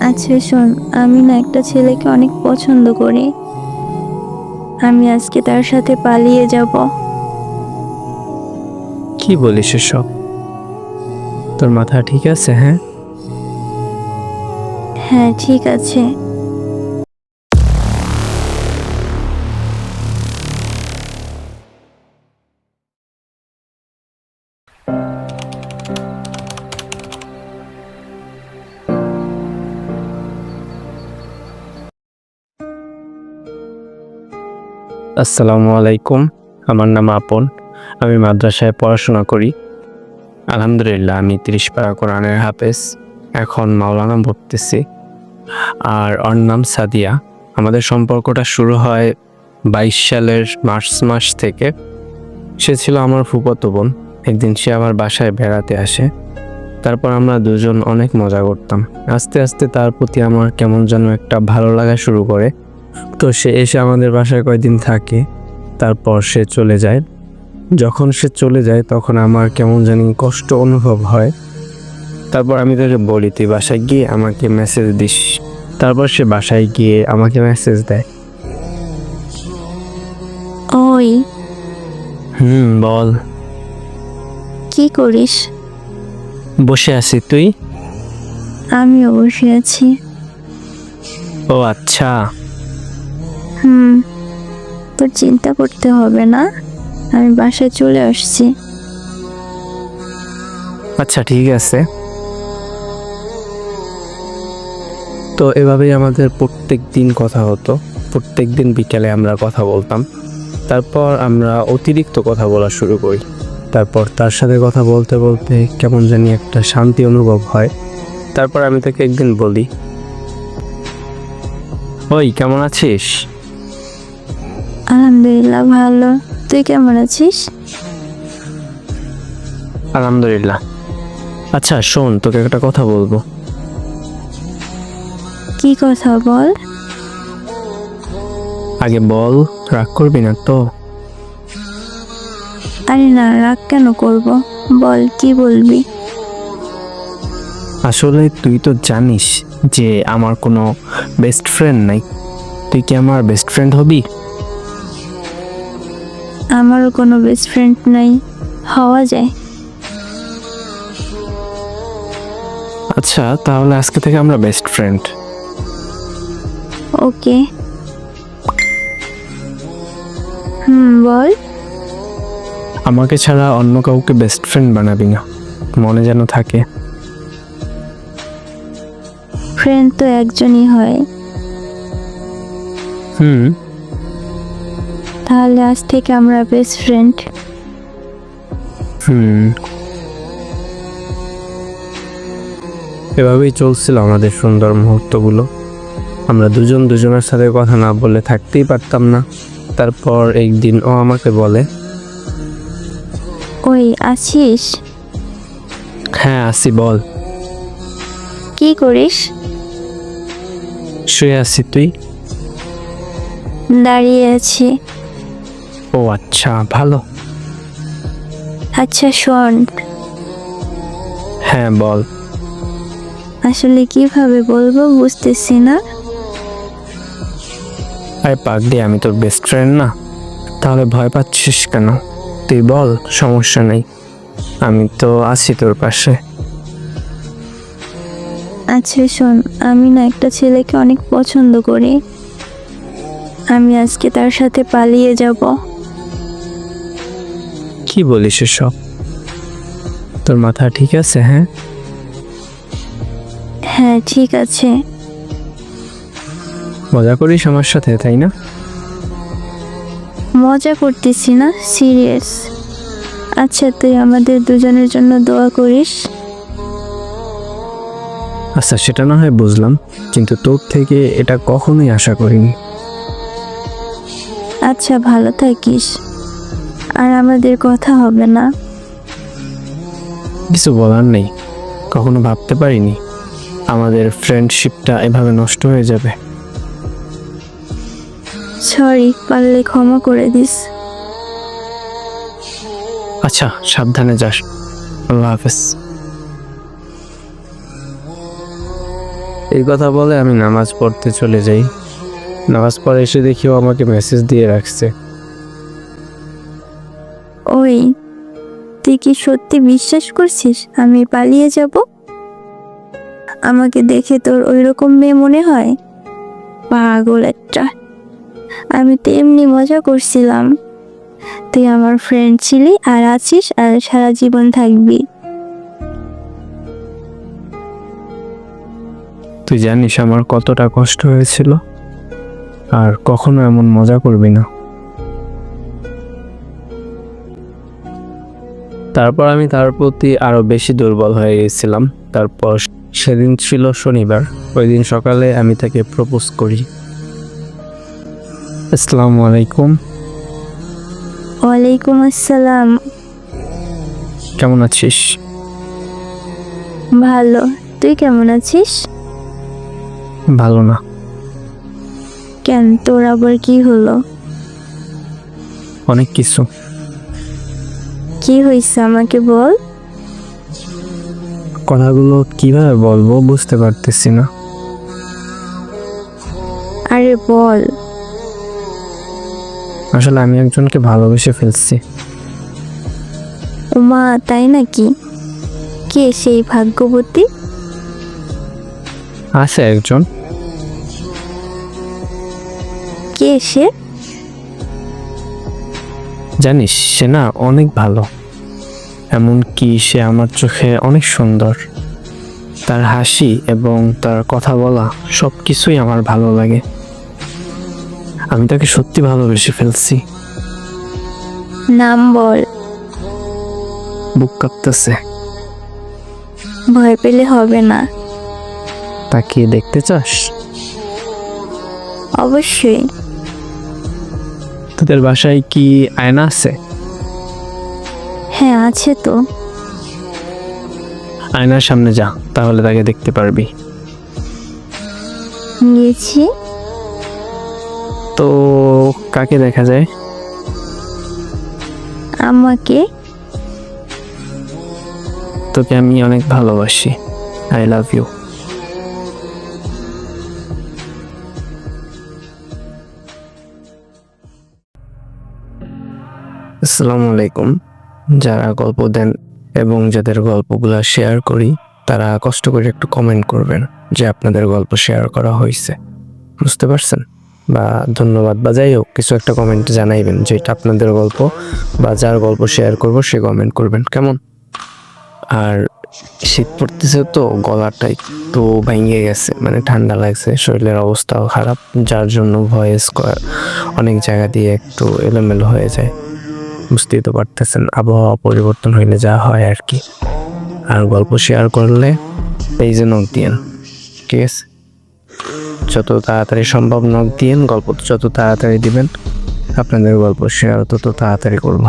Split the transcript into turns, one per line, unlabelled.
আচ্ছা শোন আমি না একটা ছেলেকে অনেক পছন্দ করি। আমি আজকে তার সাথে পালিয়ে যাব।
কি বলিস এসব? তোর মাথা ঠিক আছে হ্যাঁ?
হ্যাঁ ঠিক আছে।
আসসালামু আলাইকুম। আমার নাম আপন। আমি মাদ্রাসায় পড়াশোনা করি। আলহামদুলিল্লাহ, আমি তিরিশ পাড়া কোরআনের হাফেজ। এখন মাওলানা পড়তেছি আর ওর নাম সাদিয়া। আমাদের সম্পর্কটা শুরু হয় বাইশ সালের মার্চ মাস থেকে। সে ছিল আমার ফুপতো বোন। একদিন সে আমার বাসায় বেড়াতে আসে। তারপর আমরা দুজন অনেক মজা করতাম। আস্তে আস্তে তার প্রতি আমার কেমন যেন একটা ভালো লাগা শুরু করে। তো সে এসে আমাদের বাসায় কয়েকদিন থাকে তারপর সে চলে যায়। যখন সে চলে যায় তখন আমার কেমন জানি কষ্ট অনুভব হয়। তারপর আমি তাকে বলি তুই বাসায় গিয়ে আমাকে মেসেজ দিস। তারপর সে বাসায় গিয়ে আমাকে মেসেজ দেয়।
ওই।
হুম বল।
কি করিস?
বসে আছি তুই?
আমিও বসে আছি।
ও আচ্ছা।
হুম, তোর চিন্তা করতে হবে না। আমি বাসায় চলে আসছি।
আচ্ছা ঠিক আছে। তো এভাবেই আমাদের প্রত্যেক দিন কথা হতো। প্রত্যেক দিন বিকেলে আমরা কথা বলতাম। তারপর আমরা অতিরিক্ত কথা বলা শুরু করি। তারপর তার সাথে কথা বলতে বলতে কেমন জানি একটা শান্তি অনুভব হয়। তারপর আমি তাকে একদিন বলি, ওই, কেমন আছিস?
আলহামদুলিল্লাহ ভালো। তুই কেমন আছিস?
আলহামদুলিল্লাহ। আচ্ছা শোন তোকে একটা কথা বলব।
কি কথা বল?
আগে বল রাগ করবি না তো?
আরে না রাগ কেন করব? বল কি বলবি?
আসলে তুই তো জানিস যে আমার কোনো বেস্ট ফ্রেন্ড নাই। তুই কি আমার বেস্ট ফ্রেন্ড হবি?
আমারও কোনো বেস্ট ফ্রেন্ড নাই। হওয়া যায়।
আচ্ছা তাহলে আজকে থেকে আমরা বেস্ট ফ্রেন্ড
ওকে। হুম বল।
আমাকে ছাড়া অন্য কাউকে বেস্ট ফ্রেন্ড বানাবি না। মনে যেন থাকে।
ফ্রেন্ড তো একজনই হয়।
হুম।
তাহলে আজ থেকে আমরা বেস্ট ফ্রেন্ড
হুম। এভাবেই চলছিল আমাদের সুন্দর মুহূর্তগুলো। আমরা দুজন দুজনের সাথে কথা না বলে থাকতেই পারতাম না। তারপর একদিন ও আমাকে বলে
ওই আছিস?
হ্যাঁ আসি বল।
কি করিস?
শুয়ে আছি তুই?
দাঁড়িয়ে আছি।
ও আচ্ছা ভালো।
আচ্ছা শোন।
হ্যাঁ বল।
আসলে কীভাবে বলব বুঝতেছি না।
আরে পাগলি আমি তোর বেস্ট ফ্রেন্ড না। তাহলে ভয় পাচ্ছিস কেন? তুই বল সমস্যা নেই। আমি তো আছি তোর পাশে।
আচ্ছা শোন আমি না একটা ছেলেকে অনেক পছন্দ করি। আমি আজকে তার সাথে পালিয়ে যাব।
কি বলিস এসব? তোর মাথা ঠিক আছে হ্যাঁ?
হ্যাঁ ঠিক আছে।
মজা করিস আমার সাথে তাই না?
মজা করতেছি না সিরিয়াস। আচ্ছা তুই আমাদের দুজনের জন্য দোয়া করিস।
আচ্ছা সেটা না হয় বুঝলাম কিন্তু তোর থেকে এটা কখনোই আশা করিনি।
আচ্ছা ভালো থাকিস। আর আমাদের কথা হবে না।
কিছু বলার নেই। কখনো ভাবতে পারিনি। আমাদের ফ্রেন্ডশিপটা এভাবে নষ্ট হয়ে যাবে।
সরি পারলে ক্ষমা করে দিস।
আচ্ছা সাবধানে যাস। আল্লাহ হাফেজ। এই কথা বলে আমি নামাজ পড়তে চলে যাই। নামাজ পড়ে এসে দেখি ও আমাকে মেসেজ দিয়ে রাখছে।
তুই কি সত্যি বিশ্বাস করছিস? আমি পালিয়ে যাব? আমাকে দেখে তোর ওই রকম মেয়ে মনে হয়? পাগল একটা। আমি তো এমনি মজা করছিলাম। তুই আমার ফ্রেন্ড ছিলি আর আছিস আর সারা জীবন থাকবি।
তুই জানিস আমার কতটা কষ্ট হয়েছিল। আর কখনো এমন মজা করবি না। তারপর আমি তার প্রতি আরও বেশি দুর্বল হয়ে গেছিলাম। তারপর সেদিন ছিল শনিবার। ওই দিন সকালে আমি তাকে প্রপোজ করি। আসসালামু আলাইকুম।
ওয়ালাইকুম আসসালাম।
কেমন আছিস?
ভালো। তুই কেমন আছিস?
ভালো না।
কেন? তোর আবার কি হলো?
অনেক কিছু।
কি হয়েছে আমাকে বল?
কথাগুলো কীভাবে বলব বুঝতে পারতেছি না।
আরে বল।
আসলে আমি একজনকে ভালোবেসে ফেলছি।
উমা তাই নাকি? কে সেই ভাগ্যবতী?
আছে একজন।
কে সে?
জানিস সে না অনেক ভালো। এমনকি সে আমার চোখে অনেক সুন্দর। তার হাসি এবং তার কথা বলা সব কিছুই আমার ভালো লাগে। আমি তাকে সত্যি ভালোবেসে ফেলছি।
নাম বল।
বুক কাঁপতেছে।
ভয় পেলে হবে না।
তাকে দেখতে চাস?
অবশ্যই।
তোদের বাসায় কি আয়না আছে?
হ্যাঁ আছে তো।
আয়নার সামনে যা তাহলে তাকে দেখতে পারবি।
গিয়েছি।
তো কাকে দেখা যায়?
আমাকে।
তোকে আমি অনেক ভালোবাসি। আই লাভ ইউ আসসালামু আলাইকুম। যারা গল্প দেন এবং যাদের গল্পগুলো শেয়ার করি, তারা কষ্ট করে একটু কমেন্ট করবেন যে আপনাদের গল্প শেয়ার করা হয়েছে বুঝতে পারছেন? বা ধন্যবাদ, বা যাই হোক, কিছু একটা কমেন্ট জানাইবেন যে এটা আপনাদের গল্প, বা যার গল্প শেয়ার করব সে কমেন্ট করবেন, কেমন? আর শীত পড়তেছে তো, গলাটা একটু ভেঙে গেছে মানে ঠান্ডা লাগছে, শরীরের অবস্থাও খারাপ, যার জন্য ভয়েস অনেক জায়গা দিয়ে একটু এলোমেলো হয়ে যায়। বুঝতেই তো পারতেছেন, আবহাওয়া পরিবর্তন হইলে যা হয় আর কি। আর গল্প শেয়ার করলে পেজে নখ দিয়েন, ঠিক আছে? যত তাড়াতাড়ি সম্ভব নখ দিয়েন, গল্প যত তাড়াতাড়ি দিবেন, আপনাদের গল্প শেয়ার তত তাড়াতাড়ি করব।